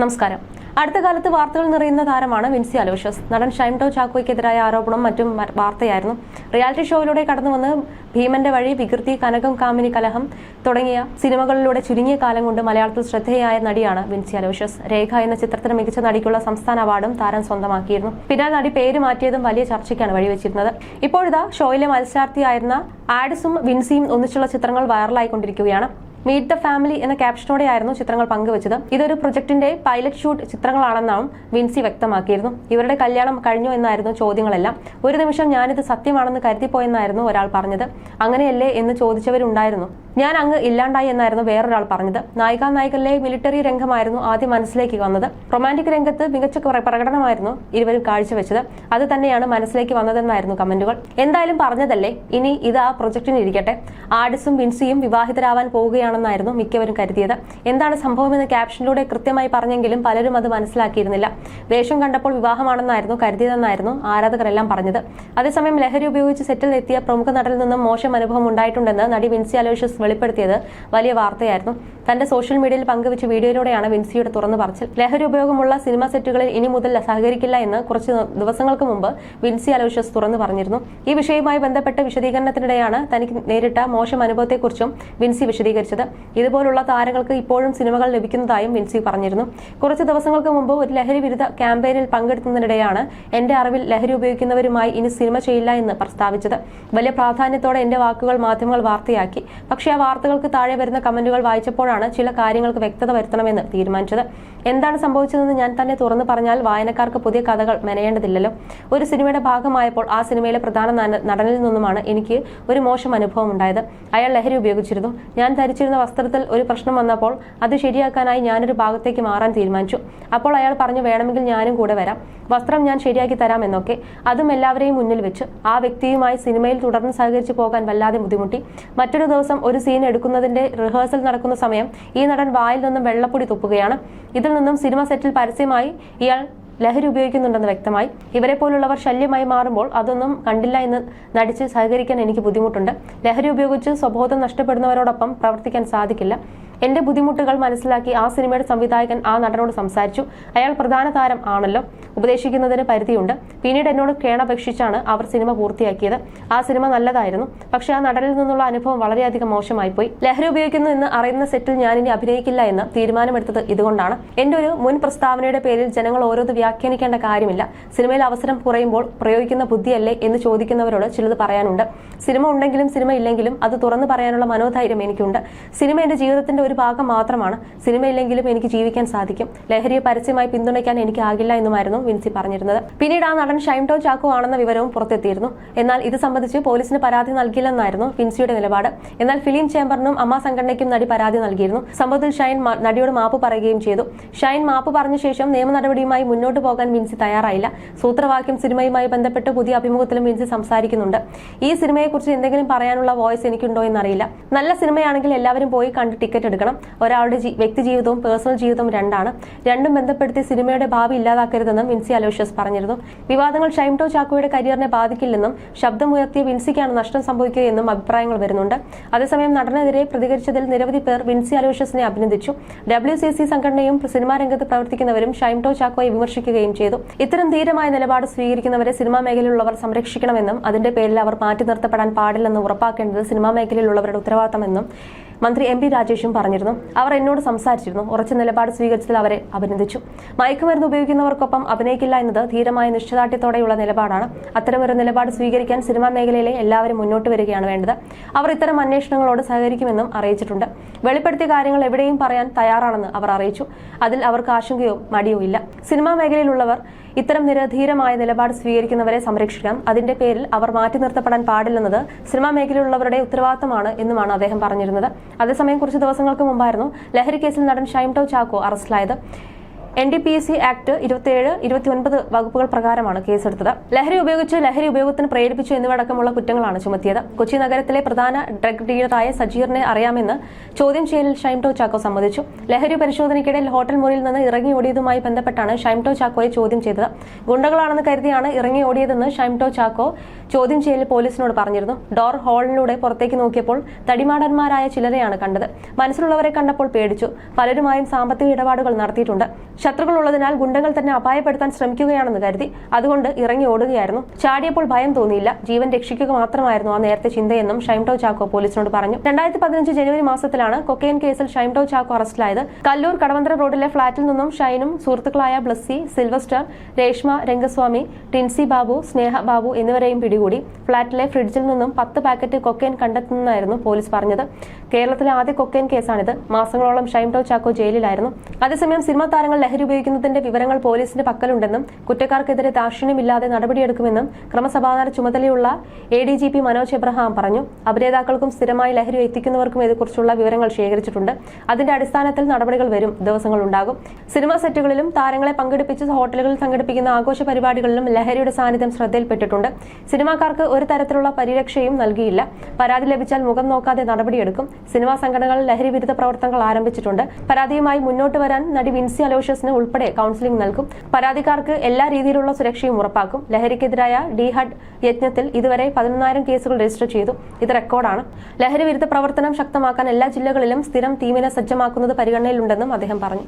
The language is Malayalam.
നമസ്കാരം. അടുത്ത കാലത്ത് വാർത്തകൾ നിറയുന്ന താരമാണ് വിൻസി അലോഷ്യസ്. നടൻ ഷൈംടോ ചാക്കോയ്ക്കെതിരായ ആരോപണം മറ്റും വാർത്തയായിരുന്നു. റിയാലിറ്റി ഷോയിലൂടെ കടന്നു വന്ന് ഭീമന്റെ വഴി വികൃതി കനകം കാമിനി കലഹം തുടങ്ങിയ സിനിമകളിലൂടെ ചുരുങ്ങിയ കാലം കൊണ്ട് മലയാളത്തിൽ ശ്രദ്ധേയായ നടിയാണ് വിൻസി അലോഷ്യസ്. രേഖ എന്ന ചിത്രത്തിന് മികച്ച നടിക്കുള്ള സംസ്ഥാന അവാർഡും താരം സ്വന്തമാക്കിയിരുന്നു. പിന്നാലെ നടി പേര് മാറ്റിയതും വലിയ ചർച്ചയ്ക്കാണ് വഴിവെച്ചിരുന്നത്. ഇപ്പോഴിതാ ഷോയിലെ മത്സരാർത്ഥിയായിരുന്ന ആഡ്സും വിൻസിയും ഒന്നിച്ചുള്ള ചിത്രങ്ങൾ വൈറലായിക്കൊണ്ടിരിക്കുകയാണ്. മീറ്റ് ദ ഫാമിലി എന്ന ക്യാപ്ഷനോടെയായിരുന്നു ചിത്രങ്ങൾ പങ്കുവച്ചത്. ഇതൊരു പ്രൊജക്ടിന്റെ പൈലറ്റ് ഷൂട്ട് ചിത്രങ്ങളാണെന്നാണ് വിൻസി വ്യക്തമാക്കിയിരുന്നു. ഇവരുടെ കല്യാണം കഴിഞ്ഞു എന്നായിരുന്നു ചോദ്യങ്ങളെല്ലാം. ഒരു നിമിഷം ഞാനിത് സത്യമാണെന്ന് കരുതിപ്പോയെന്നായിരുന്നു ഒരാൾ പറഞ്ഞത്. അങ്ങനെയല്ലേ എന്ന് ചോദിച്ചവരുണ്ടായിരുന്നു. ഞാൻ അങ്ങ് ഇല്ലാണ്ടായി എന്നായിരുന്നു വേറൊരാൾ പറഞ്ഞത്. നായികാ നായകനിലെ മിലിറ്ററി രംഗമായിരുന്നു ആദ്യം മനസ്സിലേക്ക് വന്നത്. റൊമാന്റിക് രംഗത്ത് മികച്ച പ്ര- പ്രകടനമായിരുന്നു ഇരുവരും കാഴ്ചവെച്ചത്. അത് തന്നെയാണ് മനസ്സിലേക്ക് വന്നതെന്നായിരുന്നു കമന്റുകൾ. എന്തായാലും പറഞ്ഞതല്ലേ? ഇനി ഇത് ആ പ്രൊജക്ടിന് ഇരിക്കട്ടെ. ആഡിസും വിൻസിയും വിവാഹിതരാവാൻ പോവുകയാണെന്നായിരുന്നു മിക്കവരും കരുതിയത്. എന്താണ് സംഭവം സംഭവമെന്ന് ക്യാപ്ഷനിലൂടെ കൃത്യമായി പറഞ്ഞെങ്കിലും പലരും അത് മനസ്സിലാക്കിയിരുന്നില്ല. വേഷം കണ്ടപ്പോൾ വിവാഹമാണെന്നായിരുന്നു കരുതിയതെന്നായിരുന്നു ആരാധകരെല്ലാം പറഞ്ഞത്. അതേസമയം ലഹരി ഉപയോഗിച്ച് സെറ്റിൽ എത്തിയ പ്രമുഖ നടനിൽ നിന്നും മോശം അനുഭവം ഉണ്ടായിട്ടുണ്ടെന്ന് നടി വിൻസി അലോഷ്യസ് വെളിപ്പെടുത്തിയത് വലിയ വാർത്തയായിരുന്നു. തന്റെ സോഷ്യൽ മീഡിയയിൽ പങ്കുവച്ച വീഡിയോയിലൂടെയാണ് വിൻസിയുടെ തുറന്നു പറച്ചിൽ. ലഹരി ഉപയോഗമുള്ള സിനിമ സെറ്റുകളിൽ ഇനി മുതൽ സഹകരിക്കില്ല എന്ന് കുറച്ച് ദിവസങ്ങൾക്ക് മുമ്പ് വിൻസി അലോഷ്യസ് തുറന്നു പറഞ്ഞിരുന്നു. ഈ വിഷയവുമായി ബന്ധപ്പെട്ട വിശദീകരണത്തിനിടെയാണ് തനിക്ക് നേരിട്ട മോശം അനുഭവത്തെക്കുറിച്ചും വിൻസി വിശദീകരിച്ചത്. ഇതുപോലുള്ള താരങ്ങൾക്ക് ഇപ്പോഴും സിനിമകൾ ലഭിക്കുന്നതായും വിൻസി പറഞ്ഞിരുന്നു. കുറച്ച് ദിവസങ്ങൾക്ക് മുമ്പ് ഒരു ലഹരി വിരുദ്ധ ക്യാമ്പയിനിൽ പങ്കെടുക്കുന്നതിനിടെയാണ് എന്റെ അറിവിൽ ലഹരി ഉപയോഗിക്കുന്നവരുമായി ഇനി സിനിമ ചെയ്യില്ല എന്ന് പ്രസ്താവിച്ചത്. വലിയ പ്രാധാന്യത്തോടെ എന്റെ വാക്കുകൾ മാധ്യമങ്ങൾ വാർത്തയാക്കി. പക്ഷേ വാർത്തകൾക്ക് താഴെ വരുന്ന കമന്റുകൾ വായിച്ചപ്പോഴാണ് ചില കാര്യങ്ങൾക്ക് വ്യക്തത വരുത്തണമെന്ന് തീരുമാനിച്ചത്. എന്താണ് സംഭവിച്ചതെന്ന് ഞാൻ തന്നെ തുറന്നു പറഞ്ഞാൽ വായനക്കാർക്ക് പുതിയ കഥകൾ മെനയേണ്ടതില്ലല്ലോ. ഒരു സിനിമയുടെ ഭാഗമായപ്പോൾ ആ സിനിമയിലെ പ്രധാന നടനിൽ നിന്നുമാണ് എനിക്ക് ഒരു മോശം അനുഭവം ഉണ്ടായത്. അയാൾ ലഹരി ഉപയോഗിച്ചിരുന്നു. ഞാൻ ധരിച്ചിരുന്ന വസ്ത്രത്തിൽ ഒരു പ്രശ്നം വന്നപ്പോൾ അത് ശരിയാക്കാനായി ഞാനൊരു ഭാഗത്തേക്ക് മാറാൻ തീരുമാനിച്ചു. അപ്പോൾ അയാൾ പറഞ്ഞു വേണമെങ്കിൽ ഞാനും കൂടെ വരാം. വസ്ത്രം ഞാൻ ശരിയാക്കി തരാം എന്നൊക്കെ. അതും എല്ലാവരെയും മുന്നിൽ വെച്ച്. ആ വ്യക്തിയുമായി സിനിമയിൽ തുടർന്ന് സഹകരിച്ചു പോകാൻ വല്ലാതെ ബുദ്ധിമുട്ടി. മറ്റൊരു ദിവസം ഒരു സീൻ എടുക്കുന്നതിന്റെ റിഹേഴ്സൽ നടക്കുന്ന സമയം ഈ നടൻ വായിൽ നിന്നും വെള്ളപ്പൊടി തുപ്പുകയാണ്. ഇതിൽ നിന്നും സിനിമ സെറ്റിൽ പരസ്യമായി ഇയാൾ ലഹരി ഉപയോഗിക്കുന്നുണ്ടെന്ന് വ്യക്തമായി. ഇവരെ പോലുള്ളവർ ശല്യമായി മാറുമ്പോൾ അതൊന്നും കണ്ടില്ല എന്ന് നടിച്ച് സഹകരിക്കാൻ എനിക്ക് ബുദ്ധിമുട്ടുണ്ട്. ലഹരി ഉപയോഗിച്ച് സ്വബോധം നഷ്ടപ്പെടുന്നവരോടൊപ്പം പ്രവർത്തിക്കാൻ സാധിക്കില്ല. എന്റെ ബുദ്ധിമുട്ടുകൾ മനസ്സിലാക്കി ആ സിനിമയുടെ സംവിധായകൻ ആ നടനോട് സംസാരിച്ചു. അയാൾ പ്രധാന താരം ആണല്ലോ. ഉപദേശിക്കുന്നതിന് പരിധിയുണ്ട്. പിന്നീട് എന്നോട് കേണപേക്ഷിച്ചാണ് അവർ സിനിമ പൂർത്തിയാക്കിയത്. ആ സിനിമ നല്ലതായിരുന്നു. പക്ഷെ ആ നടനിൽ നിന്നുള്ള അനുഭവം വളരെയധികം മോശമായി പോയി ലഹരി ഉപയോഗിക്കുന്നു എന്ന് അറിയുന്ന സെറ്റിൽ ഞാൻ ഇനി അഭിനയിക്കില്ല എന്ന് തീരുമാനമെടുത്തത് ഇതുകൊണ്ടാണ്. എന്റെ ഒരു മുൻ പ്രസ്താവനയുടെ പേരിൽ ജനങ്ങൾ ഓരോന്ന് വ്യാഖ്യാനിക്കേണ്ട കാര്യമില്ല. സിനിമയിൽ അവസരം കുറയുമ്പോൾ പ്രയോഗിക്കുന്ന ബുദ്ധിയല്ലേ എന്ന് ചോദിക്കുന്നവരോട് ചിലത് പറയാനുണ്ട്. സിനിമ ഉണ്ടെങ്കിലും സിനിമ ഇല്ലെങ്കിലും അത് തുറന്നു പറയാനുള്ള മനോധൈര്യം എനിക്കുണ്ട്. സിനിമ എന്റെ ജീവിതത്തിന്റെ ഒരു ഭാഗം മാത്രമാണ്. സിനിമയില്ലെങ്കിലും എനിക്ക് ജീവിക്കാൻ സാധിക്കും. ലഹരിയെ പരസ്യമായി പിന്തുണയ്ക്കാൻ എനിക്ക് ആകില്ല എന്നുമായിരുന്നു വിൻസി പറഞ്ഞിരുന്നത്. പിന്നീട് ആ നടൻ ഷൈംടോ ചാക്കോ ആണെന്ന വിവരവും പുറത്തെത്തിയിരുന്നു. എന്നാൽ ഇത് സംബന്ധിച്ച് പോലീസിന് പരാതി നൽകില്ലെന്നായിരുന്നു വിൻസിയുടെ നിലപാട്. എന്നാൽ ഫിലിം ചേംബറിനും അമ്മ സംഘടനയ്ക്കും നടി പരാതി നൽകിയിരുന്നു. സംഭവത്തിൽ ഷൈൻ നടിയോട് മാപ്പ് പറയുകയും ചെയ്തു. ഷൈൻ മാപ്പ് പറഞ്ഞ ശേഷം നിയമ നടപടിയുമായി മുന്നോട്ട് പോകാൻ വിൻസി തയ്യാറായില്ല. സൂത്രവാക്യം സിനിമയുമായി ബന്ധപ്പെട്ട് പുതിയ അഭിമുഖത്തിലും വിൻസി സംസാരിക്കുന്നുണ്ട്. ഈ സിനിമയെക്കുറിച്ച് എന്തെങ്കിലും പറയാനുള്ള വോയിസ് എനിക്കുണ്ടോ എന്നറിയില്ല. നല്ല സിനിമയാണെങ്കിൽ എല്ലാവരും പോയി കണ്ട് ടിക്കറ്റ് എടുക്കണം. ഒരാളുടെ വ്യക്തി ജീവിതവും പേഴ്സണൽ ജീവിതവും രണ്ടാണ്. രണ്ടും ബന്ധപ്പെടുത്തി സിനിമയുടെ ഭാവി ഇല്ലാതാക്കരുതെന്നും വിൻസി അലോഷ്യസ് പറഞ്ഞിരുന്നു. വിവാദങ്ങൾ ഷൈംടോ ചാക്കോയുടെ കരിയറിനെ ബാധിക്കില്ലെന്നും ശബ്ദമുയർത്തിയ വിൻസിക്കാണ് നഷ്ടം സംഭവിക്കുകയെന്നും അഭിപ്രായങ്ങൾ വരുന്നുണ്ട്. അതേസമയം നടനെതിരെ പ്രതികരിച്ചതിൽ നിരവധി പേർ വിൻസി അലോഷ്യസിനെ അഭിനന്ദിച്ചു. ഡബ്ല്യു സി സി സംഘടനയും സിനിമാ രംഗത്ത് പ്രവർത്തിക്കുന്നവരും ഷൈംടോ ചാക്കോയെ വിമർശിക്കുകയും ചെയ്തു. ഇത്തരം ധീരമായ നിലപാട് സ്വീകരിക്കുന്നവരെ സിനിമാ മേഖലയിലുള്ളവർ സംരക്ഷിക്കണമെന്നും അതിന്റെ പേരിൽ അവർ മാറ്റി നിർത്തപ്പെടാൻ പാടില്ലെന്ന് ഉറപ്പാക്കേണ്ടത് സിനിമാ മേഖലയിലുള്ളവരുടെ ഉത്തരവാദിത്തമെന്നും മന്ത്രി എം പി രാജേഷും പറഞ്ഞിരുന്നു. അവർ എന്നോട് സംസാരിച്ചിരുന്നു. ഉറച്ച നിലപാട് സ്വീകരിച്ചതിൽ അവരെ അഭിനന്ദിച്ചു. മയക്കുമരുന്ന് ഉപയോഗിക്കുന്നവർക്കൊപ്പം അഭിനയിക്കില്ല എന്നത് ധീരമായ നിശ്ചയദാർഢ്യത്തോടെയുള്ള നിലപാടാണ്. അത്തരമൊരു നിലപാട് സ്വീകരിക്കാൻ സിനിമാ മേഖലയിലെ എല്ലാവരും മുന്നോട്ട് വരികയാണ് വേണ്ടത്. അവർ ഇത്തരം അന്വേഷണങ്ങളോട് സഹകരിക്കുമെന്നും അറിയിച്ചിട്ടുണ്ട്. വെളിപ്പെടുത്തിയ കാര്യങ്ങൾ എവിടെയും പറയാൻ തയ്യാറാണെന്ന് അവർ അറിയിച്ചു. അതിൽ അവർക്ക് ആശങ്കയോ മടിയോ ഇല്ല. സിനിമാ മേഖലയിലുള്ളവർ ഇത്തരം നിരധീരമായ നിലപാട് സ്വീകരിക്കുന്നവരെ സംരക്ഷിക്കാം. അതിന്റെ പേരിൽ അവർ മാറ്റി നിർത്തപ്പെടാൻ പാടില്ലെന്നത് സിനിമാ മേഖലയിലുള്ളവരുടെ ഉത്തരവാദിത്തമാണ് എന്നുമാണ് അദ്ദേഹം പറഞ്ഞിരുന്നത്. അതേസമയം കുറച്ച് ദിവസങ്ങൾക്ക് മുമ്പായിരുന്നു ലഹരി കേസിൽ നടൻ ഷൈംടോ ചാക്കോ അറസ്റ്റിലായത്. N D P S C act ഇരുപത്തിയേഴ് ഇരുപത്തിയൊൻപത് വകുപ്പുകൾ പ്രകാരമാണ് കേസെടുത്തത്. ലഹരി ഉപയോഗിച്ച് ലഹരി ഉപയോഗത്തിന് പ്രേരിപ്പിച്ചു എന്നിവടക്കമുള്ള കുറ്റങ്ങളാണ് ചുമത്തിയത്. കൊച്ചി നഗരത്തിലെ പ്രധാന ഡ്രഗ് ഡീലറായ സജീറിനെ അറിയാമെന്ന് ചോദ്യം ചെയ്യലിൽ ഷൈംടോ ചാക്കോ സമ്മതിച്ചു. ലഹരി പരിശോധനയ്ക്കിടെ ഹോട്ടൽ മുറിയിൽ നിന്ന് ഇറങ്ങി ഓടിയതുമായി ബന്ധപ്പെട്ടാണ് ഷൈംടോ ചാക്കോയെ ചോദ്യം ചെയ്തത്. ഗുണ്ടകളാണെന്ന് കരുതിയാണ് ഇറങ്ങി ഓടിയതെന്ന് ഷൈംടോ ചാക്കോ ചോദ്യം ചെയ്യലിൽ പോലീസിനോട് പറഞ്ഞിരുന്നു. ഡോർ ഹാളിലൂടെ പുറത്തേക്ക് നോക്കിയപ്പോൾ തടിമാടന്മാരായ ചിലരെയാണ് കണ്ടത്. മനസ്സിലുള്ളവരെ കണ്ടപ്പോൾ പേടിച്ചു. പലരുമായും സാമ്പത്തിക ഇടപാടുകൾ നടത്തിയിട്ടുണ്ട്. ശത്രുക്കൾ ഉള്ളതിനാൽ ഗുണ്ടകൾ തന്നെ അപായപ്പെടുത്താൻ ശ്രമിക്കുകയാണെന്ന് കരുതി അതുകൊണ്ട് ഇറങ്ങി ഓടുകയായിരുന്നു. ചാടിയപ്പോൾ ഭയം തോന്നിയില്ല. ജീവൻ രക്ഷിക്കുക മാത്രമായിരുന്നു ആ നേരത്തെ ചിന്തയെന്നും ഷൈംടോ ചാക്കോ പോലീസിനോട് പറഞ്ഞു. രണ്ടായിരത്തി പതിനഞ്ച് ജനുവരി മാസത്തിലാണ് കൊക്കൈൻ കേസിൽ ഷൈംടോ ചാക്കോ അറസ്റ്റിലായത്. കല്ലൂർ കടവന്ത്ര റോഡിലെ ഫ്ളാറ്റിൽ നിന്നും ഷൈനും സുഹൃത്തുക്കളായ ബ്ലസ്സി സിൽവസ്റ്റർ രേഷ്മ രംഗസ്വാമി ടിൻസി ബാബു സ്നേഹ ബാബു എന്നിവരെയും പിടികൂടി. ഫ്ളാറ്റിലെ ഫ്രിഡ്ജിൽ നിന്നും പത്ത് പാക്കറ്റ് കൊക്കൈൻ കണ്ടെത്തുന്നതായിരുന്നു പോലീസ് പറഞ്ഞത്. കേരളത്തിലെ ആദ്യ കൊക്കൈൻ കേസാണിത്. മാസങ്ങളോളം ഷൈംടോ ചാക്കോ ജയിലിലായിരുന്നു. അതേസമയം സിനിമാ താരങ്ങൾ ലഹരി ഉപയോഗിക്കുന്നതിന്റെ വിവരങ്ങൾ പോലീസിന്റെ പക്കലുണ്ടെന്നും കുറ്റക്കാർക്കെതിരെ ദാക്ഷിണ്യമില്ലാതെ നടപടിയെടുക്കുമെന്നും ക്രമസമാധാന ചുമതലയുള്ള A D G P Manoj Abraham പറഞ്ഞു. അഭിനേതാക്കൾക്കും സ്ഥിരമായി ലഹരി എത്തിക്കുന്നവർക്കും ഇതേക്കുറിച്ചുള്ള വിവരങ്ങൾ ശേഖരിച്ചിട്ടുണ്ട്. അതിന്റെ അടിസ്ഥാനത്തിൽ നടപടികൾ വരും. ദിവസങ്ങളുണ്ടാകും സിനിമാ സെറ്റുകളിലും താരങ്ങളെ പങ്കെടുപ്പിച്ച് ഹോട്ടലുകളിൽ സംഘടിപ്പിക്കുന്ന ആഘോഷ പരിപാടികളിലും ലഹരിയുടെ സാന്നിധ്യം ശ്രദ്ധയിൽപ്പെട്ടിട്ടുണ്ട്. സിനിമാക്കാർക്ക് ഒരു തരത്തിലുള്ള പരിരക്ഷയും നൽകിയില്ല. പരാതി ലഭിച്ചാൽ മുഖം നോക്കാതെ നടപടിയെടുക്കും. സിനിമാ സംഘടനകൾ ലഹരി വിരുദ്ധ പ്രവർത്തനങ്ങൾ ആരംഭിച്ചിട്ടുണ്ട്. പരാതിയുമായി മുന്നോട്ട് വരാൻ നടി വിൻസി അലോഷ്യസിന് ഉൾപ്പെടെ കൌൺസിലിംഗ് നൽകും. പരാതിക്കാർക്ക് എല്ലാ രീതിയിലുള്ള സുരക്ഷയും ഉറപ്പാക്കും. ലഹരിക്കെതിരായ ഡിഹഡ് യജ്ഞത്തിൽ ഇതുവരെ പതിനൊന്നായിരം കേസുകൾ രജിസ്റ്റർ ചെയ്തു. ഇത് റെക്കോർഡാണ്. ലഹരി വിരുദ്ധ പ്രവർത്തനം ശക്തമാക്കാൻ എല്ലാ ജില്ലകളിലും സ്ഥിരം ടീമിനെ സജ്ജമാക്കുന്നത് പരിഗണനയിലുണ്ടെന്നും അദ്ദേഹം പറഞ്ഞു.